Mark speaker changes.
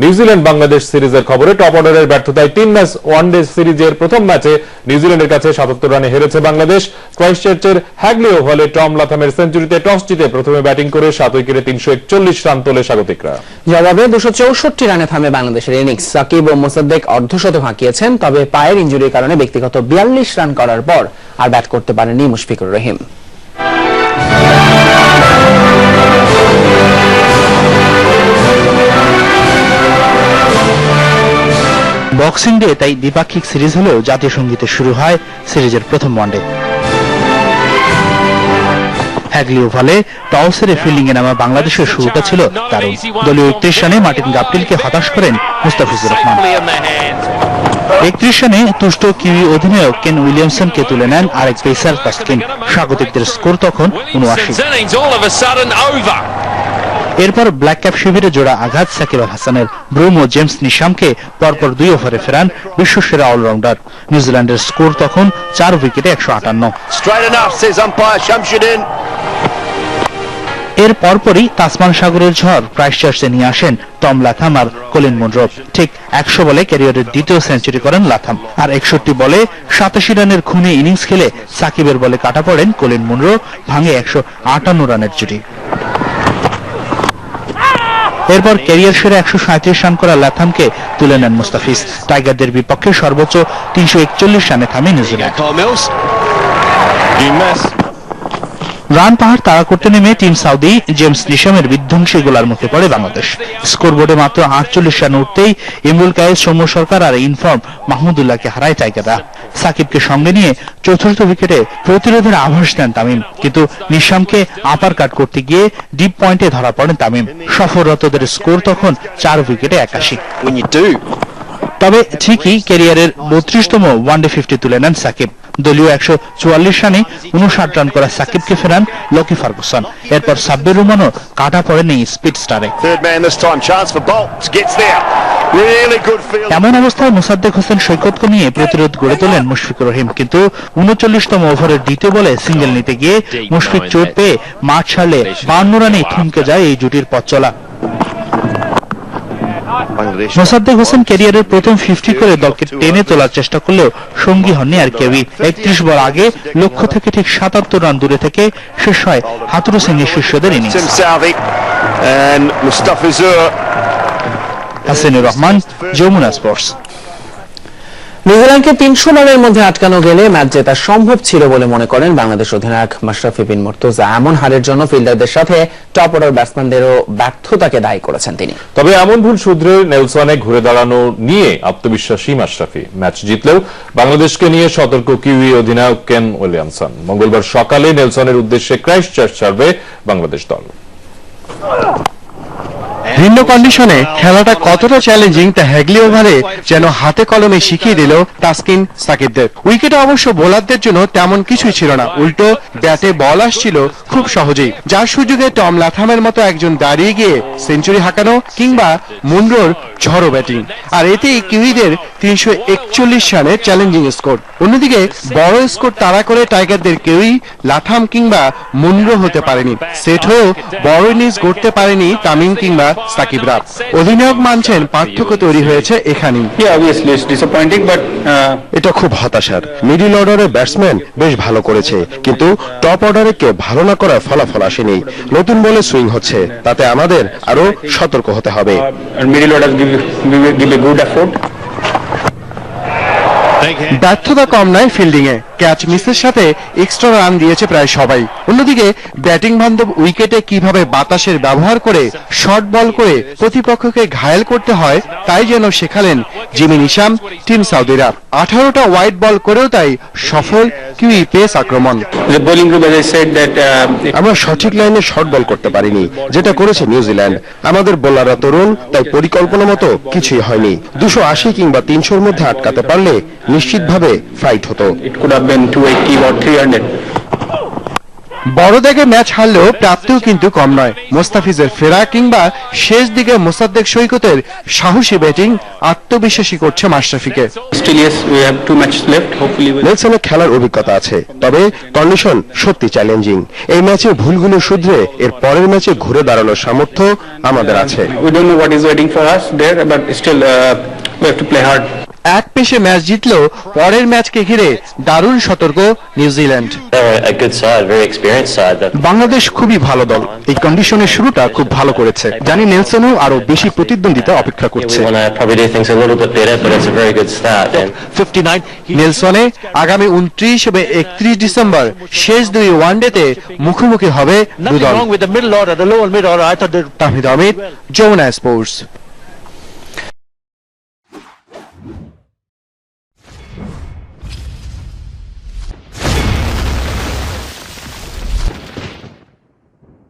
Speaker 1: New Zealand Bangladesh সিরিজের খবরে top অর্ডারের ব্যর্থতায় তিন ম্যাচ ওয়ানডে সিরিজের প্রথম ম্যাচে নিউজিল্যান্ডের কাছে সাতাত্তর রানে হেরেছে বাংলাদেশ। ক্রাইস্টচার্চের হ্যাগলি ওভালে টম লাথামের সেঞ্চুরিতে টস জিতে প্রথমে ব্যাটিং করে সাত উইকেটে তিনশো একচল্লিশ রান তোলে স্বাগতিকরা।
Speaker 2: জবাবে দুশো চৌষট্টি রানে থামে বাংলাদেশের ইনিংস সাকিব ও মোসাদ্দেক অর্ধশত হাঁকিয়েছেন তবে পায়ের ইঞ্জুরির কারণে ব্যক্তিগত বিয়াল্লিশ রান করার পর আর ব্যাট করতে পারেনি মুশফিকুর রহিম।
Speaker 3: বক্সিং ডে তাই দ্বিপাক্ষিক সিরিজ হলেও জাতীয় সঙ্গীতে শুরু হয় সিরিজের প্রথম ওয়ানডে। হ্যাগলি ওভালে টস হেরে ফিল্ডিং এ নামা বাংলাদেশের শুরুটা ছিল দারুণ। দলীয় একত্রিশ রানে মার্টিন গাপটিলকে হতাশ করেন মুস্তাফিজুর রহমান। একত্রিশ রানে তুষ্ট কিউই অধিনায়ক কেন উইলিয়ামসনকে তুলে নেন আরেক পেসার তাসকিন। স্বাগতিকদের স্কোর তখন উনআশি। এরপর ব্ল্যাক ক্যাপ শিবিরে জোড়া আঘাত সাকিব আল হাসানের ব্রুম ও জেমস নিশামকে পরপর দুই ওভারে ফেরান বিশ্বসেরা অলরাউন্ডার। নিউজিল্যান্ডের স্কোর তখন চার উইকেটে একশো আটান্ন. এর পরপরই তাসমান সাগরের ঝড় ক্রাইস্টচার্চে নিয়ে আসেন টম লাথাম আর কলিন মুনরো। ঠিক একশো বলে ক্যারিয়ারের দ্বিতীয় সেঞ্চুরি করেন লাথাম। আর একষট্টি বলে সাতাশি রানের খুনে ইনিংস খেলে সাকিবের বলে কাটা পড়েন কলিন মুনরো ভাঙে একশো আটান্ন রানের জুটি। এরপর ক্যারিয়ার সেরা একশো সাঁত্রিশ রান করা লাথামকে তুলে নেন মুস্তাফিজ। টাইগারদের বিপক্ষে সর্বোচ্চ তিনশো একচল্লিশ রানে থামে নিউজিল্যান্ড। রান পাহাড় তাড়া করতে নেমে টিম সাউদি জেমস নিশামের বিধ্বংসী গোলার মুখে পড়ে বাংলাদেশ। স্কোরবোর্ডে মাত্র আটচল্লিশ রান উঠতেই ইমরুল কায়েস, সৌম্য সরকার আর ইনফর্ম মাহমুদুল্লাহকে হারায় টাইগাররা। সাকিবকে সঙ্গে নিয়ে চতুর্থ উইকেটে প্রতিরোধের আভাস দেন তামিম। কিন্তু নিশামকে আপার কাট করতে গিয়ে ডিপ পয়েন্টে ধরা পড়েন তামিম। সফররতদের স্কোর তখন চার উইকেটে একাশি। তবে ঠিকই ক্যারিয়ারের বত্রিশতম ওয়ানডে ফিফটি তুলে নেন সাকিব। দলীয় একশো চুয়াল্লিশ রানে উনষাট রান করা সাকিবকে ফেরান লকি ফার্গুসন। এরপর সাব্বির রহমানও কাটা পড়েনি স্পিড স্টারে। এমন অবস্থায় মোসাদ্দেক হোসেন সৈকতকে নিয়ে প্রতিরোধ গড়ে তোলেন মুশফিকুর রহিম কিন্তু উনচল্লিশতম ওভারের দ্বিতীয় বলে সিঙ্গেল নিতে গিয়ে মুশফিক চোট পেয়ে মাঠ ছাড়লে বান্ন রানেই থমকে যায় এই জুটির পথ চলা। মোসাদ্দেক হোসেন ক্যারিয়ারের প্রথম ফিফটি করে দলকে টেনে তোলার চেষ্টা করলেও সঙ্গী হননি আর কেউই। একত্রিশ বল আগে লক্ষ্য থেকে ঠিক সাতাত্তর রান দূরে থেকে শেষ হয় হাতুরু সিং এর শিষ্যদের ইনিংস হাসিনুর রহমান যমুনা স্পোর্টস।
Speaker 2: নিউজিল্যান্ডকে তিনশো রানের মধ্যে আটকানো গেলে ম্যাচ জেতা সম্ভব ছিল বলে মনে করেন বাংলাদেশ অধিনায়ক মাশরাফি বিন মুর্তজা। এমন হারের জন্য ফিল্ডারদের সাথে টপ অর্ডার ব্যাটসম্যানদেরও ব্যর্থতাকে দায়ী করেছেন তিনি।
Speaker 1: তবে এমন ভুল শুধরে নেলসনে ঘুরে দাঁড়ানো নিয়ে আত্মবিশ্বাসী মাশরাফি ম্যাচ জিতলেও বাংলাদেশকে নিয়ে সতর্ক কিউই অধিনায়ক কেন উইলিয়ামসন। মঙ্গলবার সকালে নেলসনের উদ্দেশ্যে ক্রাইস্ট চার্চ ছাড়বে বাংলাদেশ দল।
Speaker 4: ভিন্ন কন্ডিশনে খেলাটা কতটা চ্যালেঞ্জিং তা হ্যাগলি ওভারে যেন হাতে কলমে শিখিয়ে দিল তাসকিন সাকিবদের। উইকেটে অবশ্য বোলারদের জন্য তেমন কিছুই ছিল না। উল্টো, ব্যাটে বল আসছিল খুব সহজেই, যার সুযোগে টম লাথামের মতো একজন দাঁড়িয়ে গিয়ে সেঞ্চুরি হাঁকানো কিংবা মুন্ডোর ঝড়ো ব্যাটিং আর এতেই কিউইদের তিনশো একচল্লিশ রানের চ্যালেঞ্জিং স্কোর অন্যদিকে বড় স্কোর তাড়া করে টাইগারদের কেউই লাথাম কিংবা মুন্ড্রো হতে পারেনি। সেট হয়েও বড় ইনিংস গড়তে পারেনি তামিম কিংবা সাকিবরা অধিনায়ক মানছেন পার্থক্য তৈরি হয়েছে এখানেই।
Speaker 5: এটা খুব হতাশার। মিডিল অর্ডারের ব্যাটসম্যান বেশ ভালো করেছে কিন্তু টপ অর্ডারে কেউ ভালো না করার ফলাফল আসেনি। নতুন বলে সুইং হচ্ছে তাতে আমাদের আরও সতর্ক হতে হবে।
Speaker 4: ব্যর্থতা কম নয় ফিল্ডিং এ। ক্যাচ মিসের সাথে এক্সট্রা রান দিয়েছে প্রায় সবাই। অন্যদিকে ব্যাটিং বান্ধব উইকেটে কীভাবে বাতাসের ব্যবহার করে শর্ট বল করে প্রতিপক্ষকে ঘায়েল করতে হয়, তাই যেন শেখালেন জিমি নিশাম টিম সাউদিরা আঠারোটা হোয়াইট বল করেও তাই সফল কিউই পেস আক্রমণ?
Speaker 5: আমরা সঠিক লাইনে শর্ট বল করতে পারিনি যেটা করেছে নিউজিল্যান্ড আমাদের বোলাররা তরুণ তাই পরিকল্পনা মতো কিছুই হয়নি। দুশো আশি কিংবা তিনশোর মধ্যে আটকাতে পারলে নিশ্চিতভাবে ফাইট হতো।
Speaker 4: বড় দেখে ম্যাচ হারলেও প্রাপ্তিও কিন্তু কম নয় মোস্তাফিজের ফেরা কিংবা শেষ দিকে মোসাদ্দেক সৈকতের সাহসী ব্যাটিং আত্মবিশ্বাসী করছে মাশরাফিকে.
Speaker 5: নেলসনের খেলার অভিজ্ঞতা আছে তবে কন্ডিশন সত্যি চ্যালেঞ্জিং এই ম্যাচে ভুলগুলো শুধরে এর পরের ম্যাচে ঘুরে দাঁড়ানোর সামর্থ্য আমাদের আছে.
Speaker 4: এক পেশে ম্যাচ জিতলেও পরের ম্যাচকে ঘিরে দারুণ সতর্ক নিউজিল্যান্ড।
Speaker 6: বাংলাদেশ খুবই ভালো দল। এই কন্ডিশনের শুরুটা খুব ভালো করেছে। জানি নেলসনও আরও বেশি প্রতিদ্বন্দ্বিতা অপেক্ষা করছে।
Speaker 4: নেলসনে আগামী উনত্রিশ এবং একত্রিশ ডিসেম্বর শেষ দুই ওয়ানডেতে মুখোমুখি হবে দুদল। তাহিদ আহমেদ যমুনা স্পোর্টস।